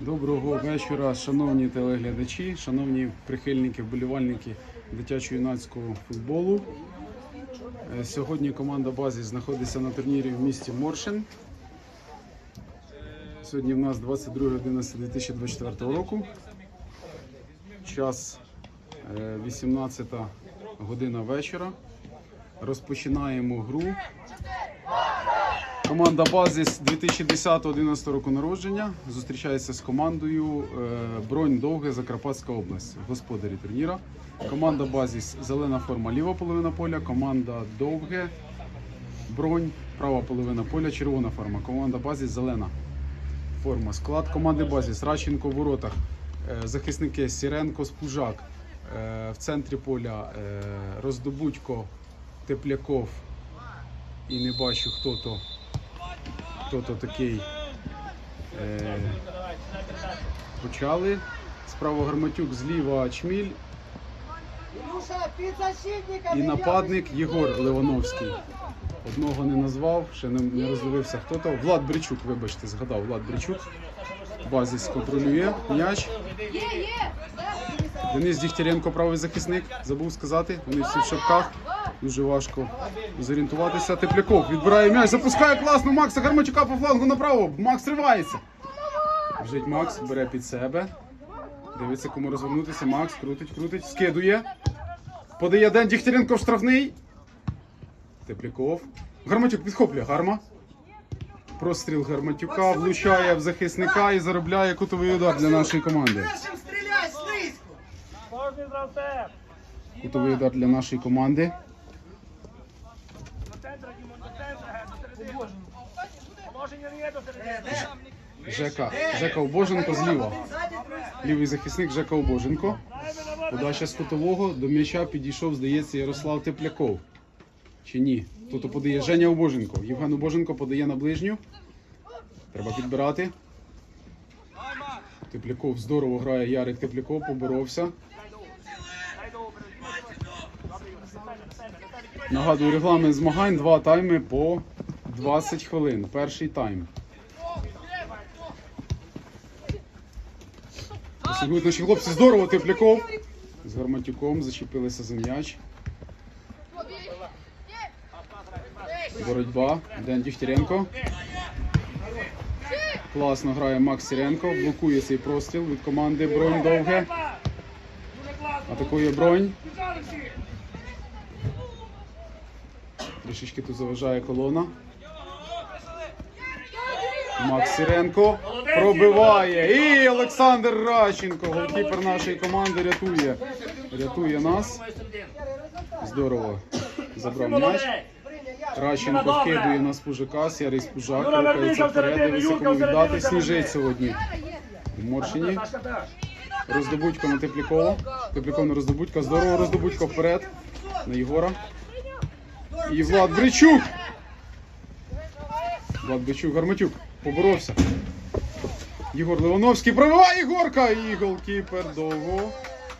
Доброго вечора, шановні телеглядачі, шановні прихильники, вболівальники дитячо-юнацького футболу. Е, Сьогодні команда базі знаходиться на турнірі в місті Моршин. Сьогодні в нас 22.11.2024 року. Час е, 18 година вечора. Розпочинаємо гру. Команда Базіс 2010-2011 року народження зустрічається з командою е, Бронь Довге Закарпатська область, господарі турніра. Команда Базіс зелена форма, ліва половина поля, команда Довге, Бронь, права половина поля, червона форма. Команда Базіс зелена форма. Склад команди Базіс Раченко в воротах, е, захисники Сіренко Спужак, е, в центрі поля Роздобудько, Тепляков і не бачу хто то хто то такий. Е, почали. Справа Гарматюк, зліва Чміль і нападник Єгор Левановський. Одного не назвав, ще не, не роздивився хто то. Влад Бричук, вибачте, згадав Влад Бричук. Базіс контролює м'яч. Денис Дігтяренко, правий захисник, забув сказати. Вони всі в шапках. Дуже важко зорієнтуватися. Тепляков відбирає м'яч, запускає класно Макса Гарматюка по флангу направо. Макс ривається. Біжить Макс, бере під себе. Дивиться, кому розвернутися. Макс крутить, крутить, скидує. Подає Ден Дігтяренко в штрафний. Тепляков. Гарматюк підхоплює. Гарма. Простріл Гарматюка влучає в захисника і заробляє кутовий удар для нашої команди. Кутовий удар для нашої команди. Жека, Жека Обоженко зліва. Лівий захисник Жека Обоженко. Подача з кутового до м'яча підійшов, здається, Ярослав Тепляков. Чи ні? Тут подає Женя Обоженко. Євген Обоженко подає на ближню. Треба підбирати. Тепляков здорово грає. Ярик Тепляков поборовся. Нагадую, регламент змагань два тайми по 20 хвилин. Перший тайм. Сьогодні наші хлопці здорово Тепляков. З Гарматюком зачепилися за м'яч. Боротьба. Ден Дігтяренко. Класно грає Макс Сіренко. Блокує цей простріл від команди Бронь Довге. Атакує Бронь. Біжали всі. Трішечки тут заважає колона. Макс Сіренко пробиває. І Олександр Радченко, голкіпер нашої команди, рятує. Рятує нас. Здорово забрав м'яч. Радченко вкидує на спужака, сірий спужак, рухається вперед, дивиться кому віддати. Сніжить сьогодні в Морщині. Роздобудько на Теплякова. Тепляков на Роздобудька. Здорово, Роздобудько вперед. На Єгора. І Влад Бричук. Влад Бричук, Гарматюк. Поборовся. Єгор Леоновський пробиває Єгорка. І голкіпер довго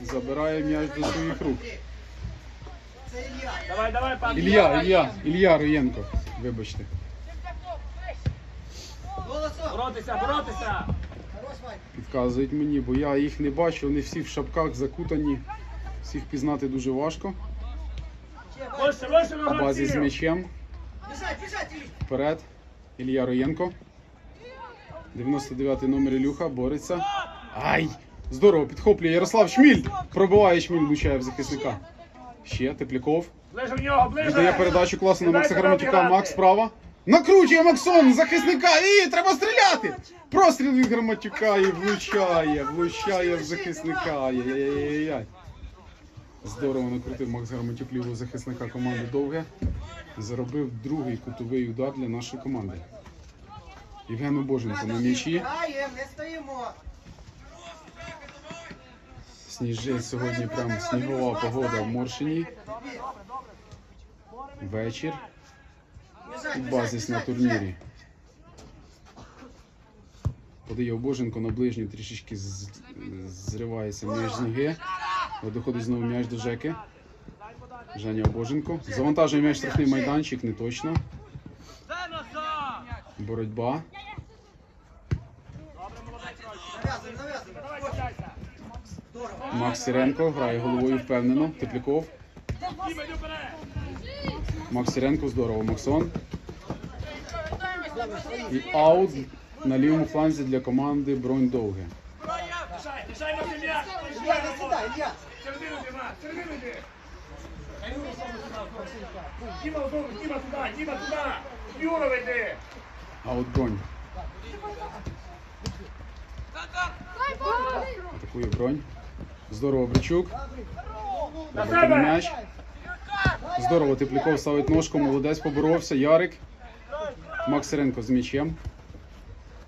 забирає м'яч до своїх рук. Давай, давай, пан. Ілля, Ілля, Ілля Роєнко. Вибачте. Боротися, боротися. Підказують мені, бо я їх не бачу. Вони всі в шапках закутані. Всіх пізнати дуже важко. Ще, Вань! Вище, вище На базі з м'ячем. Вперед. Ілля Роєнко. 99-й номер Ілюха бореться. Ай! Здорово, підхоплює Ярослав Шміль. Пробиває Шміль, влучає в захисника. Ще Тепляков. Віддає передачу класно на Макса Гарматюка. Макс справа. Накручує Максон захисника. І треба стріляти. Простріл від Гарматюка і влучає. Влучає в захисника. Ай-яй-яй-яй. Здорово накрутив Макс Гарматюк захисника команди довге. Заробив другий кутовий удар для нашої команди. Євген Обоженко на м'ячі. Сніжить сьогодні прям снігова погода в Моршині. Вечір. Базис на турнірі. Подає Обоженко на ближню, трішечки зривається з ноги. Доходить знову м'яч до Жеки. Женя Обоженко. Завантажує м'яч штрафний майданчик, не точно. Боротьба. Макс Сіренко грає головою впевнено. Тепляков. Макс Сіренко, здорово. Максон. І аут на лівому фланзі для команди Бронь Довге. Ілья. Середину Діма, середину йди. Діма, туди, Діма туди. Юра йди. Аут Бронь. Атакує Бронь. Здорово, Бричук. Добре, м'яч. Здорово, Тепляков ставить ножку, молодець поборовся. Ярик. Максиренко з м'ячем.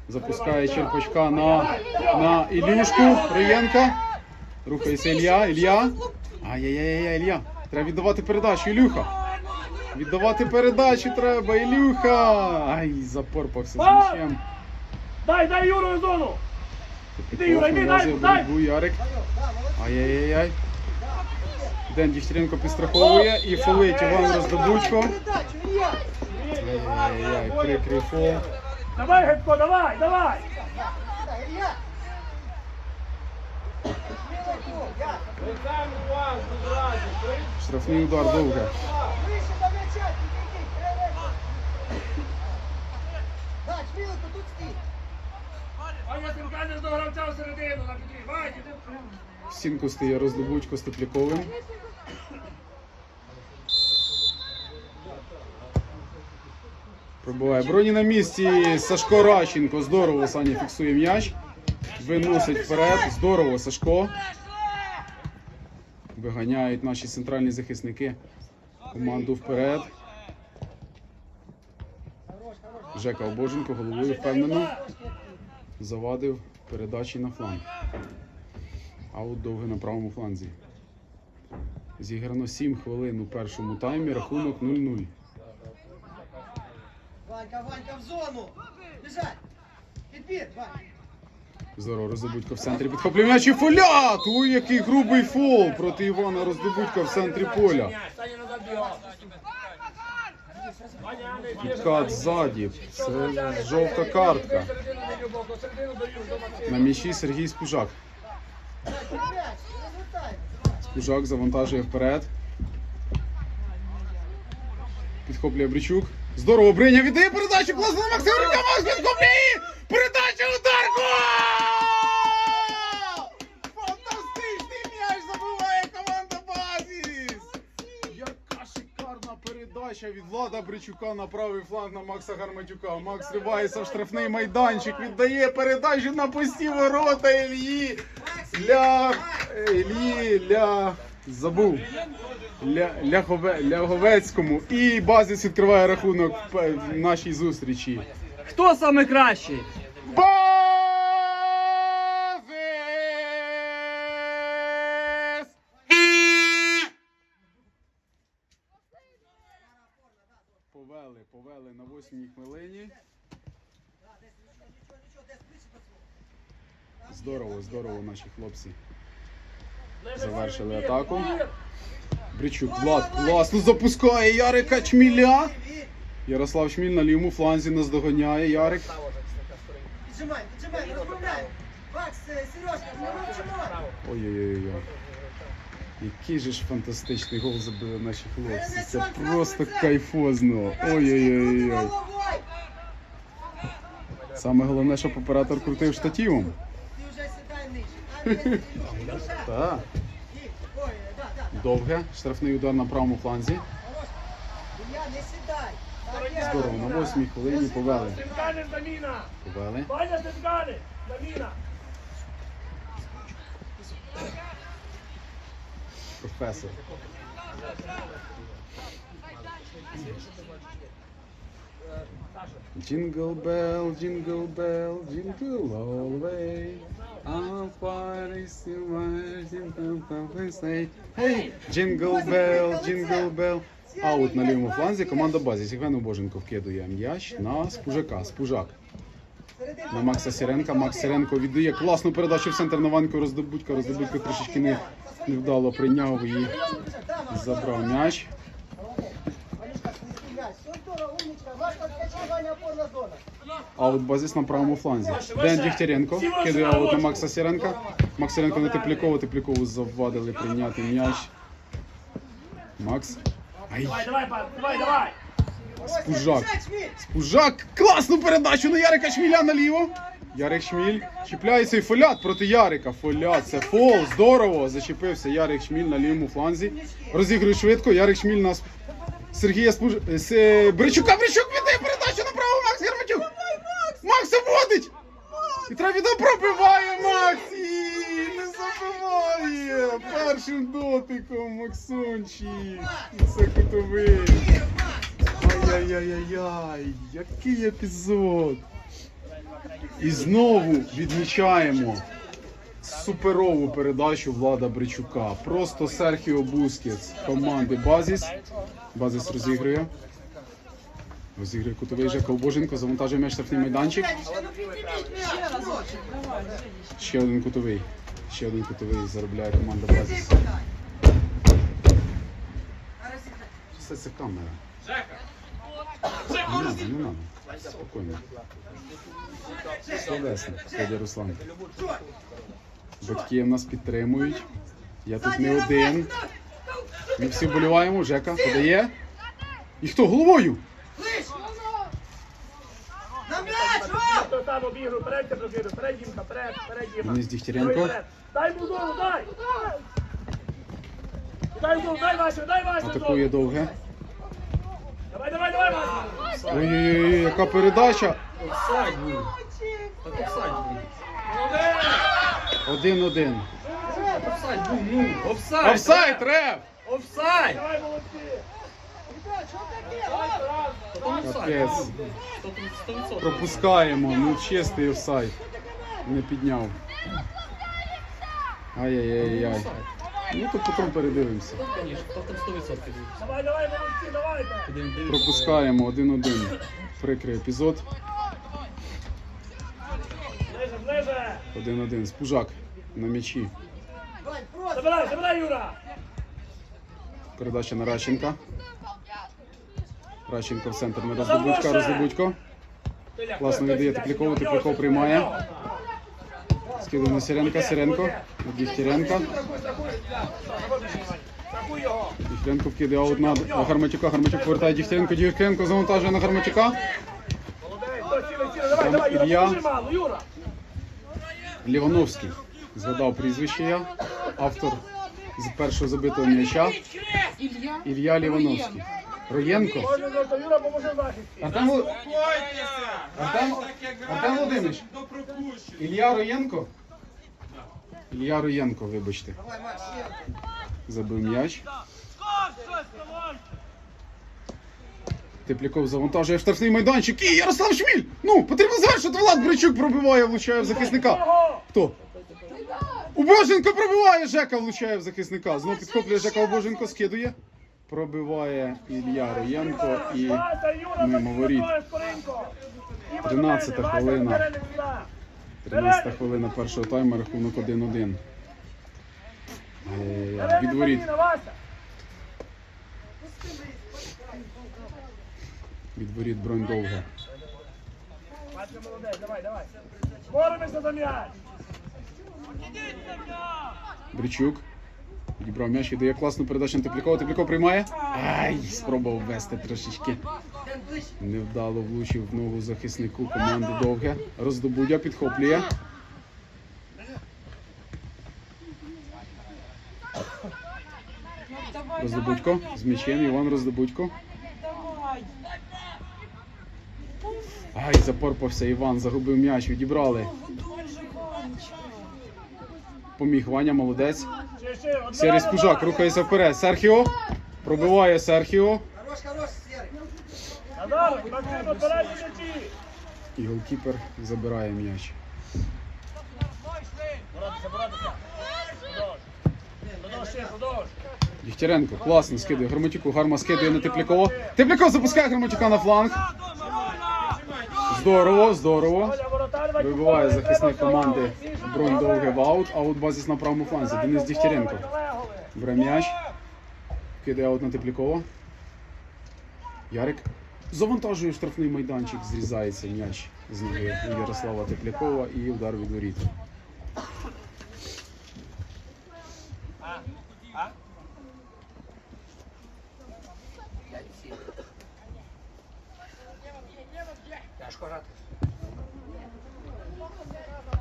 Запускає Черпачка на, на Ілюшку. Риєнка. Рухається Ілля. Ілля. Ай-яй-яй, Ілля. Треба віддавати передачу, Ілюха. Віддавати передачу треба, Ілюха. Ай, запорпався з м'ячем. Дай, дай Юру в зону. Іди, Юра, іди, дай, дай. Ярик. Ай-яй-яй. Ден Дігтяренко підстраховує і фолить Іван Роздобучко. Ай-яй-яй, прикрий фол. Давай, Гетко, давай, давай. Сідай, Ілья. Я. Штрафний удар довге. Вище до м'яча, підійди, переведи. Так, Шмілику, тут стій. Ти стає Роздобучко з Тепляковим. Пробуває броні на місці. Сашко Ращенко. Здорово Саня фіксує м'яч. Виносить вперед. Здорово, Сашко. Виганяють наші центральні захисники. Команду вперед. Жека Обоженко головою впевнено. Завадив передачі на фланг. Аут довге на правому фланзі. Зіграно 7 хвилин у першому таймі, рахунок 0-0. Ванька, Ванька, в зону. Біжать. Підбір, Вань. Здорово, Роздобудько в центрі підхоплює м'яч і фолят! Ой, який грубий фол проти Івана Роздобудька в центрі поля. Підкат ззаді. Це жовта картка. На м'ячі Сергій Спужак. Спужак завантажує вперед. Підхоплює Бричук. Здорово, Бриня віддає передачу. Класно на Максима Рика, Макс підхоплює! Передача удар! Гол! Фантастичний м'яч забиває команда Базіс! Яка шикарна передача від Влада Бричука на правий фланг на Макса Гарматюка. Макс ривається в штрафний майданчик, віддає передачу на пусті ворота Ільї. Ля... Іллі, ля... Забув. Ля... Ляхове... Ляговецькому. І Базіс відкриває рахунок в нашій зустрічі. Хто саме кращий? Базіс! На хвилині. Здорово, здорово, наші хлопці. Завершили атаку. Бричук, Влад класно запускає Ярика Чміля. Ярослав Шміль на лівому фланзі нас доганяє. Ярик. Піджимай, піджимай, розмовляй. Макс, е, Сережка, мовчимо. Ой-ой-ой. Який же ж фантастичний гол забили наші хлопці. Це просто кайфозно. Ой-ой-ой. Саме головне, щоб оператор крутив штативом. Ти вже сідай нижче. Так. Довге. Штрафний удар на правому фланзі. Хорош. Не сідай. Здорово, на восьмій хвилині повели. Повели. Професор. Jingle bell, jingle bell, jingle all the way. I'll party so much, jingle bell, we say. Hey! Jingle bell, jingle bell. Аут на лівому фланзі команда базі. Євген Боженко вкидує м'яч на спужака. Спужак. На Макса Сіренка. Макс Сіренко віддає класну передачу в центр на Ваньку. Роздобудько трішечки не, невдало прийняв її. Забрав м'яч. Зона. Аут базис на правому фланзі. Ден Дігтяренко кидає аут на Макса Сіренка. Макс Сіренко на Теплякова. Теплякову завадили прийняти м'яч. Макс. Ай, Давай, давай, давай, давай. Спужак. Спужак. Класну передачу на Ярика Шміля наліво. Ярик Шміль чіпляється і фолят проти Ярика. Фолят, це фол. Здорово. Зачепився Ярик Шміль на лівому фланзі. Розігрує швидко. Ярик Шміль нас. Сергія Спуж... С... Бричука, Бричук віддає передачу направо, Макс Герматюк! Макс водить! І треба пробиває Макс! І не забиває! Першим дотиком Максончик! Це кутовий! Ай-яй-яй-яй! Який епізод! І знову відмічаємо суперову передачу Влада Бричука. Просто Серхіо Бускетс команди Базіс. Базис розігрує. Розігрує кутовий Жека Боженко, завантажує м'яч штрафний майданчик. Ще один кутовий. Ще один кутовий заробляє команда Базіс. Все це камера. Не надо, не надо. Спокійно. Словесно, Федя Руслан. Батьки нас підтримують. Я тут не один. Ми всі вболіваємо. Жека подає. І хто головою? Хто там обігрує, передьте блокиду, перед Дімка, перед, перед Діма. Денис Дігтяренко. Дай йому дай! Дай зону, дай Васю, дай Васю Атакує довге. Давай, давай, давай. Ой-ой-ой, яка передача. Один-один. Офсайд був, ну, офсайд. Офсайд, реф! Офсайд. Давай, молодці. Потім офсайд. Капець. Сто- сто відсотків. Пропускаємо, ну чистий офсайд. Не підняв. Ай-яй-яй-яй. Ну то потім передивимося. Конечно, потім 100% Давай, давай, молодці, давайте. Пропускаємо один-один. Прикрий епізод. Один-один. Спужак на м'ячі. Забирай, забирай, Юра. Передача на Радченка. Радченко в центр на роздобудька. Роздобудько. Класно віддає Теплякова, Тепляков приймає. Скидує на Сиренка, Сиренко. Дігтяренка. Дігтяренко вкидає аут на Гарматюка. Гарматюк повертає Дігтяренко. Дігтяренко завантажує на Юра, Ілля. Лівановський. Згадав прізвище я. Автор з першого забитого м'яча. Ілля Лівановський. Роєнко. Артем, Вол- Артем, Артем Володимирович. Ілля Роєнко? Ілля Роєнко, вибачте. Забив м'яч. Тепляков завантажує штрафний майданчик. І Ярослав Шміль! Ну, потрібно завершити. Влад Бричук пробиває, влучає в захисника. Хто? Убоженко пробиває, Жека влучає в захисника. Знову підхоплює Жека Убоженко, скидує. Пробиває Ілля Роєнко і мимо воріт. забиває скоренько. Діма, 13 до мене. Вася, хвилина. Вперед, сюди. 13 хвилина першого тайму, рахунок 1-1. Е, Від воріт. Вперед, Вася. Від воріт бронь довга. Боремося за м'яч. Бричук. Відібрав м'яч і дає класну передачу на Теплякова. Тепляков приймає. Ай, спробував вести трошечки. Невдало влучив в ногу захиснику команди довге. Роздобудя підхоплює. Роздобудько з м'ячем. Іван Роздобудько. Ай, запорпався Іван, загубив м'яч, відібрали. Поміг Ваня, молодець. Серій. Спужак рухається вперед. Серхіо. Пробиває Серхіо. І голкіпер забирає м'яч. Дігтяренко, класно скидує. Громатюку гарма скидує на Теплякова. Тепляков запускає Громатюка на фланг. Здорово, здорово. Вибиває захисник команди. Бронь довге в аут. Аут базіс на правому фланзі. Денис Дігтяренко. Бере м'яч. Кидає аут на Теплякова. Ярик. Завантажує штрафний майданчик, зрізається м'яч з ноги Ярослава Теплякова і удар від воріт.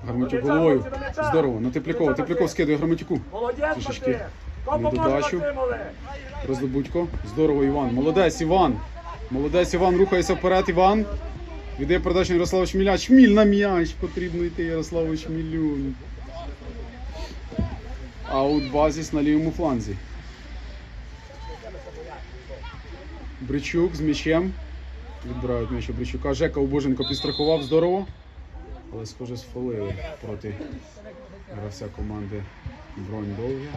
Гарматюк головою. Здорово. На Теплякова. Тепляков скидує Гарматюку. Молодець, Трішечки Максим. Кого на поможе, додачу. Роздобудько. Здорово, Іван. Молодець, Іван. Молодець, Іван. Рухається вперед, Іван. Віддає передачу Ярослава Шміля. Шміль на м'яч. Потрібно йти Ярославу Шмілю. Аут базіс на лівому фланзі. Бричук з м'ячем. Відбирають м'яч у Бричука. Жека Убоженко підстрахував. Здорово. Але схоже сфолили проти гравця команди Бронь Довгі.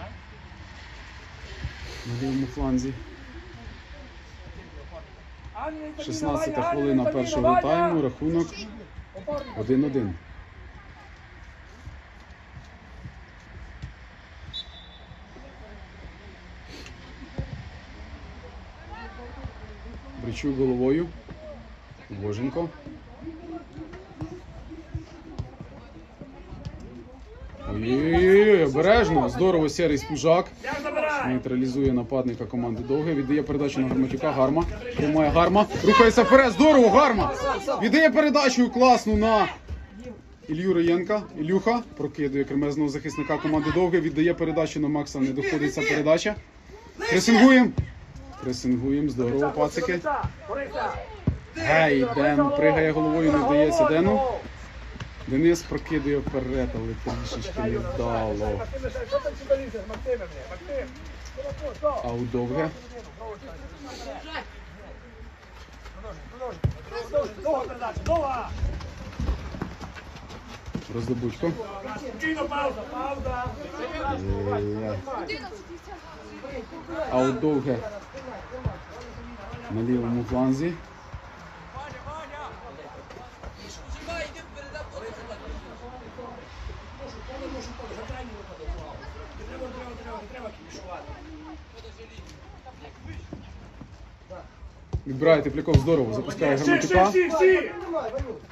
На лівому фланзі. Ані, 16 хвилина першого тайму. Рахунок 1-1. Бричу головою. Боженко. Ой-ой-ой, обережно. Здорово, серий спужак. Нейтралізує нападника команди Довге. Віддає передачу на Гарматюка. Гарма. Приймає Гарма. Рухається вперед. Здорово, Гарма. Віддає передачу класну на Ілью Роєнка. Ілюха прокидує кремезного захисника команди Довге. Віддає передачу на Макса. Не доходить ця передача. Пресингуємо. Пресингуємо. Здорово, пацики. Гей, Ден пригає головою, не вдається Дену. Денис прокидує вперед, але трішечки не вдало. Що, що? Довге. Довга. Роздобудько. Спокійно, пауза, пауза. Е, Аут довге на лівому фланзі. Відбирає Тепляков здорово, запускає Гарматюка.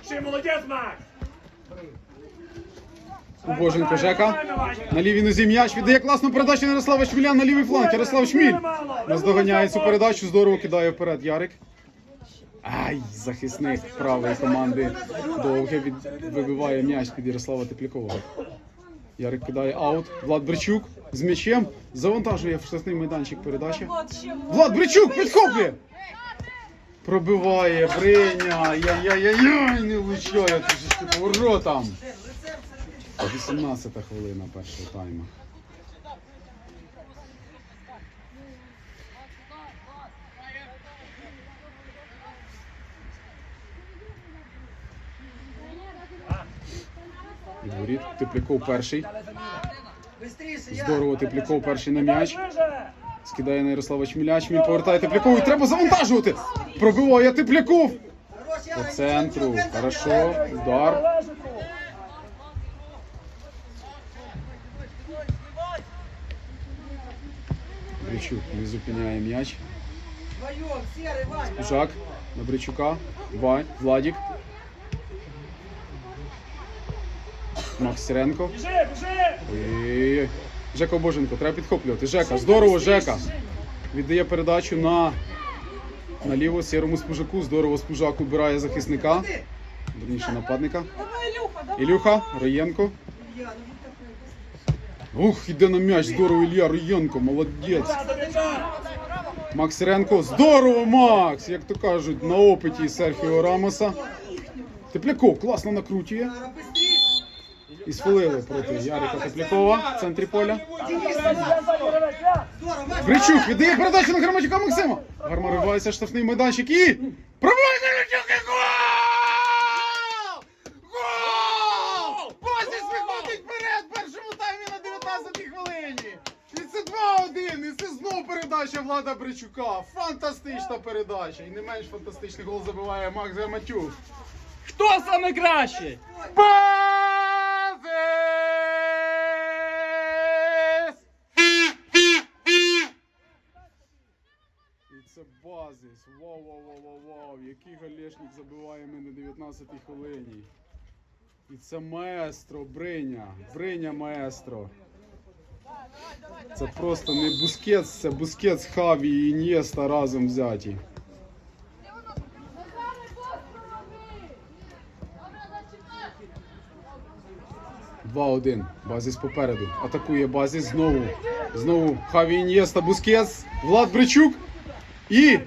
Всі, молодець, Макс. Боженко Жека. На лівій нозі м'яч віддає класну передачу на Ярослава Шміля на лівий фланг. Ярослав Шміль наздоганяє цю передачу, здорово кидає вперед Ярик. Ай, захисник правої команди довге від... вибиває м'яч під Ярослава Теплякова. Ярик кидає аут. Влад Бричук з м'ячем завантажує в штрафний майданчик передачі. Влад Бричук підхоплює! Пробиває Бриня. Яй-яй-яй, не влучає трішечки поворотом. 18 хвилина першого тайму. Від Тепляков перший. Здорово, Тепляков перший на м'яч. Скидає на Ярослава Чміля. Чміль повертає. І треба завантажувати. Пробиває Тепляков. Я. По центру. Хорошо. Удар. Бричук не зупиняє м'яч. Вдвоєм, Вань. Жак на Бричука. Вань. Владік. Макс Сиренко. Жека Боженко, треба підхоплювати. Жека, здорово, Жека. Віддає передачу на, на ліво сірому спужаку. Здорово спужак убирає захисника. Верніше нападника. Ілюха, Роєнко. Ух, іде на м'яч. Здорово, Ілля Роєнко, молодець. Макс Сиренко. Здорово, Макс! Як то кажуть, на опиті Серхіо Рамоса. Тепляков класно накручує. І сфолили проти Ярика Теплякова в центрі поля. Бричук віддає передачу на Гарматюка Максима. Гарма ривається штрафний майданчик і. Пробиває Гарматюк і гол! Гол! Виходить вперед першому таймі на 19-й хвилині. І це 2-1. І це знову передача Влада Бричука. Фантастична передача. І не менш фантастичний гол забиває Макс Гарматюк. Хто саме кращий? Це базис. Вау, вау, вау, вау, вау. який галешник забиває ми на 19-й хвилині. І це маестро, Бриня. Бриня маестро. Це просто не бускетс, це бускетс Хаві і Інєста разом взяті. Два 1 Базіс попереду. Атакує Базіс знову. Знову Хаві Інєста, Бускетс, Влад Бричук. І.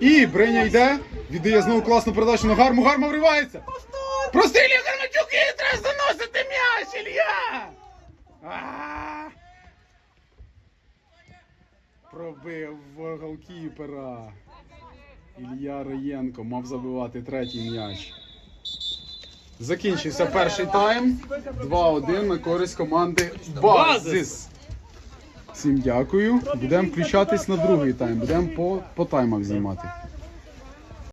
І Бреня йде. Віддає знову класну передачу на гарму. Гарма вривається. Прострілює Гармачук і треба заносити м'яч, Ілья! Пробив голкіпера. Ілья Роєнко мав забивати третій м'яч. Закінчився перший тайм. 2-1 на користь команди Базис. Всім дякую. Будемо включатись на другий тайм. Будемо по, по таймах знімати.